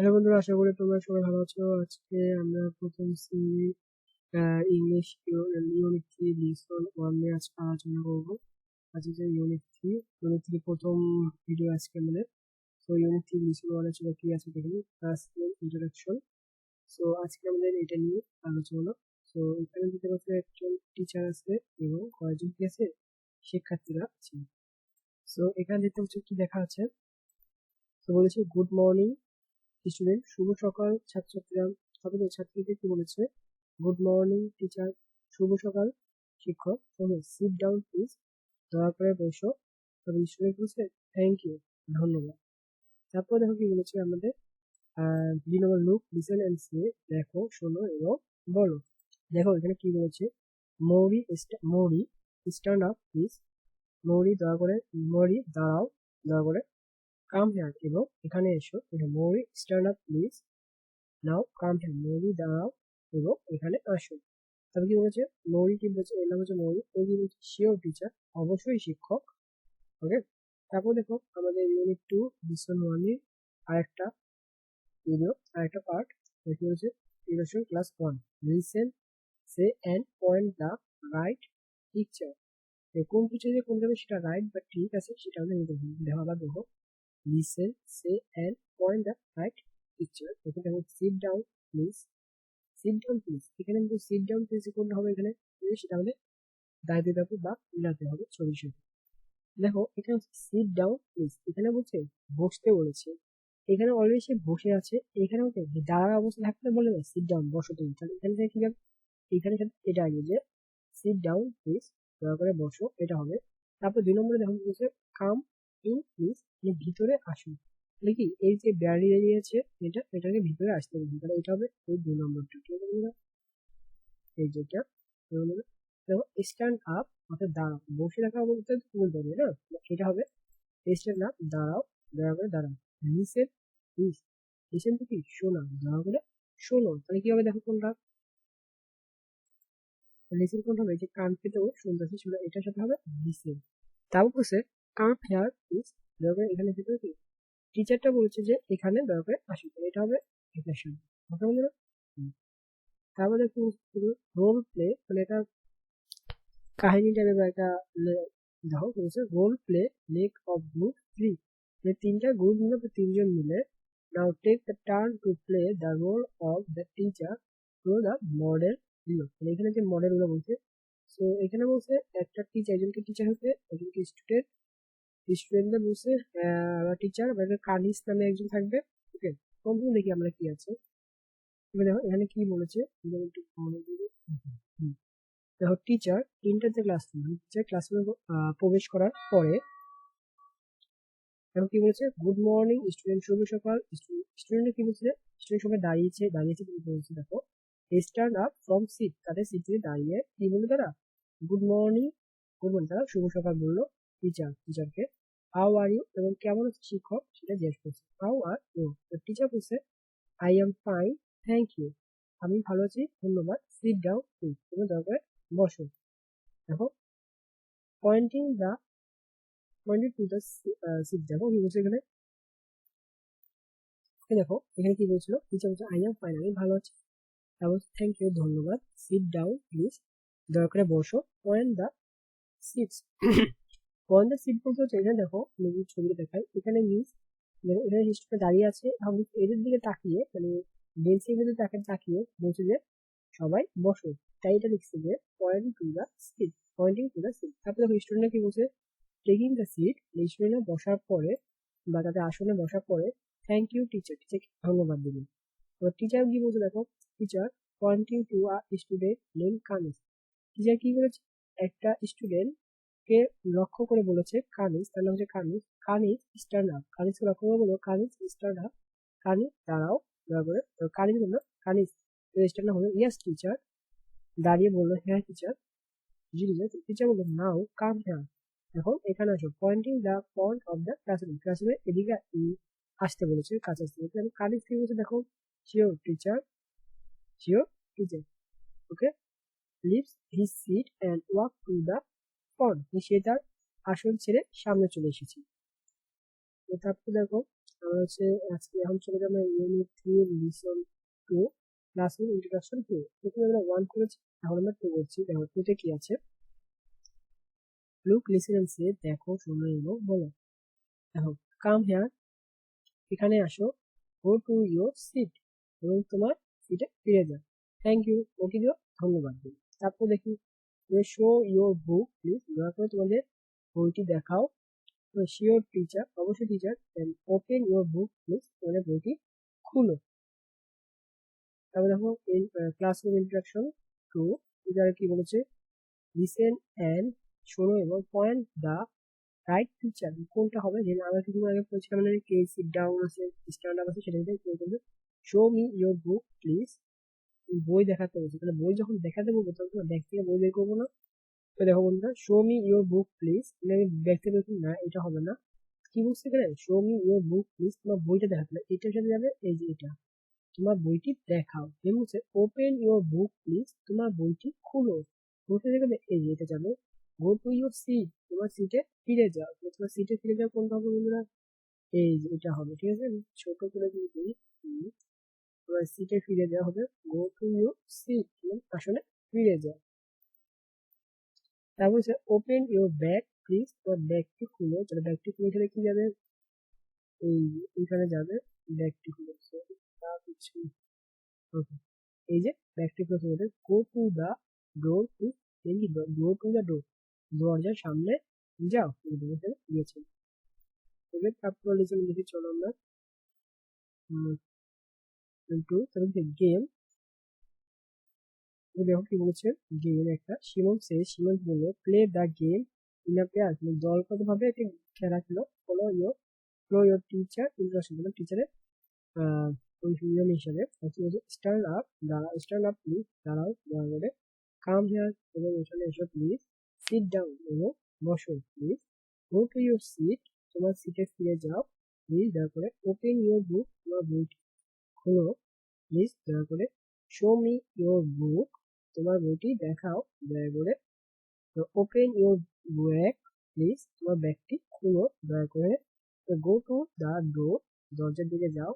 Hello বন্ধুরা, আশা করি তোমরা সবাই ভালো আছো। আজকে আমরা প্রথম শ্রেণি English unit three lesson one নিয়ে আজকে আলোচনা করব। আজকে যে ইউনিট থ্রি ইউনিট থ্রি প্রথম ভিডিও আজকে আমাদের। তো ইউনিট থ্রি লিসন ওয়ানের ছিল কি আছে দেখুন ফার্স্ট ইন্ট্রোডাকশন সো আজকে আমাদের এটা নিয়ে আলোচনা সো এখানে দিতে পারছে একজন টিচার আছে এবং কয়েকজন কি আছে? শিক্ষার্থীরা আছে। সো এখানে দেখতে পাচ্ছি কি দেখা আছে? তো বলেছে গুড মর্নিং স্টুডেন্ট শুভ সকাল, ছাত্রছাত্রীরা তারপরে ছাত্রীদের কি বলেছে গুড মর্নিং টিচার শুভ সকাল, শিক্ষক। তবে সিট ডাউন প্লিজ দয়া করে বসো। তবে স্টুডেন্ট বলছে থ্যাংক ইউ ধন্যবাদ। তারপর দেখো কি বলেছে আমাদের দুই নম্বর লুক লিসেন অ্যান্ড সে দেখো, শোনো এবং বলো। দেখো এখানে কি বলেছে মৌরি মৌরি স্ট্যান্ড আপ প্লিজ মৌরি দয়া করে মৌরি দাঁড়াও, দয়া করে কাম হেয়ার এবং এখানে এসো এটা Mouri stand up please now come here Mouri দাঁড়াও এবং এখানে আসো। তবে কি বলেছে? মৌরি কি বলছে? এর নাম হচ্ছে মৌরি ও কি বলছে সেও টিচার অবশ্যই শিক্ষক। ওকে তারপর দেখো, আমাদের ইউনিট টু লিসন ওয়ানের আরেকটা ভিডিও আরেকটা পার্ট দেখি হচ্ছে election class one listen say and point the right picture কোন পিকচারে কোন যাবে সেটা রাইট বা ঠিক আছে, সেটা আমরা দেখো আবার দেখো listen, say and point the right picture. এখানে দেখো sit down please. sit down please. এখানে কিন্তু sit down please কোনটা হবে এখানে? সেটা আমাদের দাঁড়িয়ে থাকবে বা মিলাতে হবে ছবির সাথে। দেখো এখানে সিট ডাউন প্লিজ এখানে বলছে বসতে বলেছে। এখানে অলরেডি সে বসে আছে। এখানে ওকে দাঁড়ার অবস্থা থাকতে বলে না সিট ডাউন বসো তুমি। তাহলে এখানে থেকে কি এখানে এটা আগে যে সিট ডাউন প্লিজ দয়া করে বসো এটা হবে। তারপর দুই নম্বরে দেখো বলছে কাম ইন প্লিজ মানে ভিতরে আসুন। মানে কি, এই যে ব্যারিয়ার এরিয়া আছে, এটা, এটাকে ভিতরে আসতে হবে। তাহলে এটা হবে এই দুই নম্বরটা ঠিক আছে বন্ধুরা? এই যেটা দেখো স্ট্যান্ড আপ অর্থাৎ দাঁড়াও। বসে রাখা বলতে বলতে হবে না? এটা হবে স্ট্যান্ড আপ দাঁড়াও দয়া করে দাঁড়াও। প্লিজ লিসেন তো কি শোনা দয়া করে শোনো। তাহলে কি হবে দেখো কোনটা লিসেন কোনটা হবে? যে কান পেতেও শুনতেছি শোনা এটার সাথে হবে লিসেন তারপর বলছে কাম হেয়ার প্লিজ দয়া করে এখানে ভিতরে কি টিচারটা বলছে যে এখানে দয়া করে আসুন এটা হবে এক্সপ্রেশন ওকে বন্ধুরা? তারপর দেখুন রোল প্লে মানে এটা কাহিনী টাইপের বা একটা দেখো বলছে? Role play make of group three মানে তিনটা গ্রুপ মিলে তিনজন মিলে now take the turn to play the role of the teacher through the মডেলগুলো এখানে যে মডেলগুলো বলছে সো এখানে বলছে একটা টিচার একজনকে টিচার হতে একজনকে স্টুডেন্ট স্টুডেন্টদের বলছে টিচার বা কানিস নামে একজন থাকবে ওকে প্রথম দেখি আমরা কি আছে। দেখো, এখানে কি বলেছে? দেখো teacher enter the classroom teacher ক্লাসরুমে প্রবেশ করার পরে এখন কি বলেছে? গুড মর্নিং স্টুডেন্ট শুভ সকাল স্টুডেন্ট কি বলছে? স্টুডেন্ট সবাই দাঁড়িয়েছে দাঁড়িয়েছে কি বলছে দেখো? স্ট্যান্ড আপ ফ্রম সিট তাদের সিট থেকে দাঁড়িয়ে কি বলল তারা? গুড মর্নিং গুড মর্নিং তারা শুভ সকাল বলল টিচার টিচারকে হাউ আর ইউ এবং কেমন আছে, শিক্ষক? সেটা জিজ্ঞেস করছে। হাউ আর ইউ টিচার বলছে I am fine thank you আমি ভালো আছি, ধন্যবাদ। সিট ডাউন প্লিজ তুমি দরকার? বসো। দেখো pointing the pointing to the seat দেখো, কি বলছে এখানে? দেখো, এখানে কি বলছিল? টিচার বলছে আই এম ফাইন আমি ভালো আছি। তারপর থ্যাংক ইউ ধন্যবাদ। সিট ডাউন প্লিজ দয়া করে বসো। Point the seats the seat বলতে হচ্ছে, এখানে দেখো, আমি ছবিটা দেখাই। এখানে মিস এখানে হিস্ট্রিটা দাঁড়িয়ে আছে। এবং এদের দিকে তাকিয়ে মানে বেঞ্চের দিকে তাকে তাকিয়ে বলছে যে, সবাই বসো। তাই এটা লিখছে যে point to the seat pointing to the seat তারপরে স্টুডেন্টরা কি বলছে টেকিং দ্য সিট স্টুডেন্টরা বসার পরে বা তাদের আসনে বসার পরে থ্যাংক ইউ টিচার টিচারকে ধন্যবাদ দিবেন এবার টিচার কি বলছে দেখো teacher pointing to a student name Kanis teacher কি করেছে, একটা স্টুডেন্ট কে লক্ষ্য করে বলেছে কানিস, তার নাম হচ্ছে কানিস কানিস স্ট্যান্ড আপ কানিসকে লক্ষ্য করে বলো, কানিস স্ট্যান্ড আপ দাঁড়াও করে। কানিস বলল, কানিস স্ট্যান্ড আপ হলো ইয়েস, টিচার। দাঁড়িয়ে বলল হ্যাঁ টিচার। জি, টিচার। টিচার বলল, নাও, কাম হ্যাঁ। এখন এখানে আসো। Pointing the point of the classroom. ক্লাসরুমে এদিকে আসতে বলেছে কাছে আসতে বলেছে। আমি কানিস কি বলছে, দেখো, sure teacher sure teacher. Okay? Leaves his seat and walk to the pond সে তার আসন ছেড়ে সামনে চলে এসেছে। তারপর দেখো, আমরা হচ্ছে আজকে এখন চলে যাব unit three lesson two classroom introduction to প্রথমে আমরা ওয়ান করেছি, এখন আমরা টু করছি। দেখো টুতে কি আছে? লুক লিসেন সে দেখো, শোনো এবং বলো। দেখো কাম হেয়ার এখানে আসো গো টু ইউর সিট এবং তোমার সিটে ফিরে যাও। থ্যাংক ইউ ওকে দিও, ধন্যবাদ দিও। তারপর দেখি শো ইউর বুক প্লিজ দয়া করে তোমাদের বইটি দেখাও শিওর টিচার অবশ্যই teacher open your book please তোমাদের বইটি খুলো। তারপর দেখো ক্লাসরুম ইন্ট্রাকশন টু টিচার কি বলেছে? লিসেন অ্যান্ড শোনো এবং পয়েন্ট দ্য রাইট টিচার কোনটা হবে? যেটা আমরা কিছুদিন আগে মানে কে সিট ডাউন আছে স্ট্যান্ড আপ আছে, সেটা করবে show me your book please বই দেখাতে বলছে। তাহলে বই যখন দেখাতে বলব, তখন ব্যাগ থেকে বই বের করব না? তো দেখো বন্ধুরা show me your book please আমি ব্যাগ থেকে না, এটা হবে না। কি বুঝতে গেলে show me your book please তোমার বইটা দেখাতে হবে। এটার সাথে যাবে, এই যে এটা। তোমার বইটি দেখাও। দেন বলছে ওপেন ইউর বুক প্লিজ তোমার বইটি খুলো। বইটা দেখবে এই যে এটা যাবে। গো টু ইউর সিট তোমার সিটে ফিরে যাও। তোমার সিটে ফিরে যাও কোনটা হবে বন্ধুরা? এই যে এটা হবে। ঠিক আছে? ছোট করে যদি তোমার সিটে ফিরে যাওয়া হবে। গো টু ইউর সিট আসলে ফিরে যাও। তারপর হচ্ছে ওপেন ইউর ব্যাগ প্লিজ তোমার ব্যাগটি খুলো। তাহলে ব্যাগটি খুলে গেলে কি যাবে? এই, এইখানে যাবে। ব্যাগটি খুলে ওকে এই যে ব্যাগটি খুলে যাবে go to the door please go to the door দরজার সামনে যাও। দিয়েছে এবার তারপর দেখি চলো আমরা টু সেভেন গেম দেখো কি বলছে গেম একটা সিমন সে সিমন বলল play the game in a pair মানে দলগতভাবে একটি খেলা ছিল follow your follow your teacher interaction মানে টিচারের নিয়ম হিসাবে স্ট্যান্ড আপ দাঁড়া স্ট্যান্ড আপ প্লিজ দাঁড়াও দয়া করে কাম হেয়ার এবং এখানে এসো প্লিজ সিট ডাউন এবং বসো please go to your seat তোমার সিটে ফিরে যাও প্লিজ দয়া করে ওপেন ইউর বুক তোমার বইটি খোলো প্লিজ দয়া করে শো মি ইউর বুক তোমার বইটি দেখাও, দয়া করে। তো ওপেন ইউর ব্যাগ প্লিজ তোমার ব্যাগটি খুলো, দয়া করে। তো গো টু দ্য ডোর দরজার দিকে যাও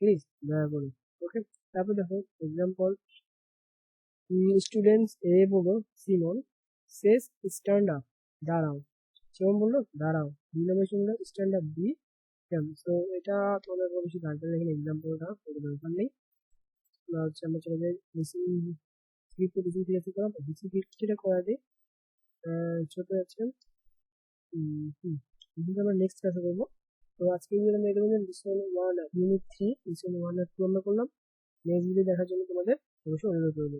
প্লিজ দয়া করে। ওকে তারপর দেখো এক্সাম্পল স্টুডেন্টস এ বলো সিমন শেষ স্ট্যান্ড আপ দাঁড়াও। সিমন বলল, দাঁড়াও। নিলামেশ বলল স্ট্যান্ড আপ বি সো এটা তোমাদের বেশি কাজটা এখানে এক্সাম্পলটা কোনো দরকার নেই। হচ্ছে আমরা চলে যাই রিসিভিং ঠিক আছে করা দিই ছোট আছে। আমরা নেক্সট ক্লাসে করব তো আজকে ভিডিও আমরা বললাম lesson one unit three lesson one আর টু আমরা করলাম। নেক্সট ভিডিও দেখার জন্য তোমাদের অবশ্যই অনুরোধ করব